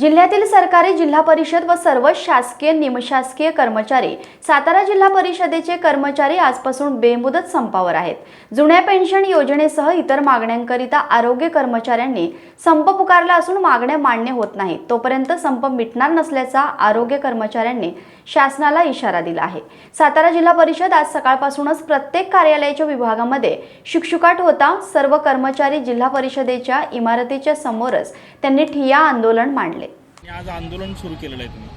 जिल्ह्यातील सरकारी जिल्हा परिषद व सर्व शासकीय निमशासकीय कर्मचारी सातारा जिल्हा परिषदेचे कर्मचारी आजपासून बेमुदत संपावर आहेत. जुन्या पेन्शन योजनेसह इतर मागण्यांकरिता आरोग्य कर्मचाऱ्यांनी संप पुकारला असून मागण्या मान्य होत नाहीत. तोपर्यंत संप मिटणार नसल्याचा आरोग्य कर्मचाऱ्यांनी शासनाला इशारा दिला आहे. सातारा जिल्हा परिषद आज सकाळपासूनच प्रत्येक कार्यालयाच्या विभागामध्ये शुकशुकाट होता. सर्व कर्मचारी जिल्हा परिषदेच्या इमारतीच्या समोरच त्यांनी ठिया आंदोलन मांडले. आज आंदोलन सुरू केलेलं आहे तुम्ही.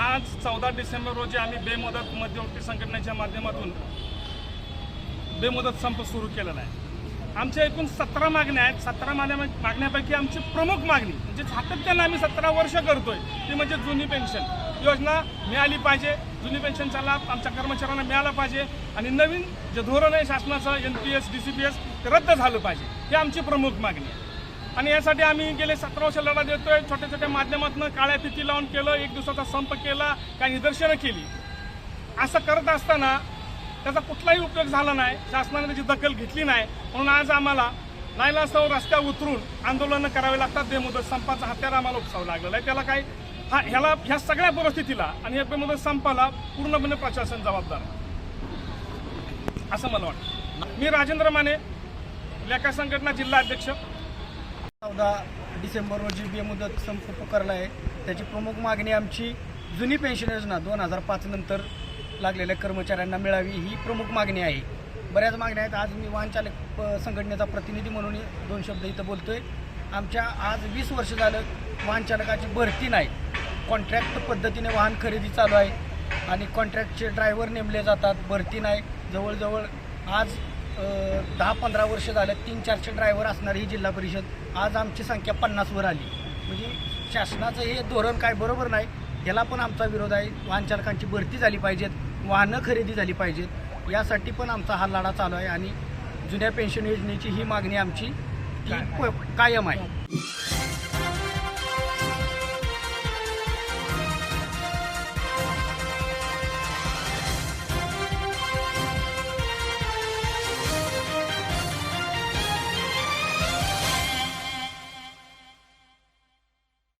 आज चौदा डिसेंबर रोजी आम्ही बेमुदत मध्यवर्ती संघटनेच्या माध्यमातून बेमुदत संप सुरू केलेला आहे. आमच्या एकूण सतरा मागण्या आहेत. सतरा मागण्या मागण्यापैकी आमची प्रमुख मागणी म्हणजे सातत्यानं आम्ही सतरा वर्ष करतोय ती म्हणजे जुनी पेन्शन. योजना मिळाली पाहिजे जुनी पेन्शनचा लाभ आमच्या कर्मचाऱ्यांना मिळाला पाहिजे आणि नवीन जे धोरण आहे शासनाचं N P S D C P S ते रद्द झालं पाहिजे. ही आमची प्रमुख मागणी आहे. आणि यासाठी आम्ही गेले सतरा वर्ष लढा देतोय. छोट्या छोट्या माध्यमातून काळ्या फिती लावून केलं एक दिवसाचा संप केला काही निदर्शनं केली. असं करत असताना त्याचा कुठलाही उपयोग झाला नाही. शासनाने त्याची दखल घेतली नाही. म्हणून आज आम्हाला नाईलास्तव रस्त्यावर उतरून आंदोलनं करावे लागतात. बेमुदत संपाचा हत्यार आम्हाला उपसावं लागलेला आहे. त्याला काय हा ह्याला ह्या सगळ्या परिस्थितीला आणि या बेमुदत संपाला पूर्णपणे प्रशासन जबाबदार असं मला वाटतं. मी राजेंद्र माने लेखा संघटना जिल्हा अध्यक्ष. चौदा डिसेंबर रोजी बेमुदत संप पुकारला आहे. त्याची प्रमुख मागणी आमची जुनी पेन्शन योजना दोन हजार पाच नंतर लागलेल्या कर्मचाऱ्यांना मिळावी ही प्रमुख मागणी आहे. बऱ्याच मागण्या आहेत. आज मी वाहनचालक प- संघटनेचा प्रतिनिधी म्हणून दोन शब्द इथं बोलतोय. आमच्या आज वीस वर्ष झालं वाहनचालकाची भरती नाही. कॉन्ट्रॅक्ट पद्धतीने वाहन खरेदी चालू आहे आणि कॉन्ट्रॅक्टचे ड्रायव्हर नेमले जातात. भरती नाही. जवळजवळ आज दहा पंधरा वर्ष झालं तीन चारशे ड्रायव्हर असणारी ही जिल्हा परिषद. आज आमची संख्या पन्नासवर आली. म्हणजे शासनाचं हे धोरण काय बरोबर नाही याला पण आमचा विरोध आहे. वाहन चालकांची भरती झाली पाहिजेत वाहनं खरेदी झाली पाहिजेत. यासाठी पण आमचा हा लढा चालू आहे आणि जुन्या पेन्शन योजनेची ही मागणी आमची कायम आहे.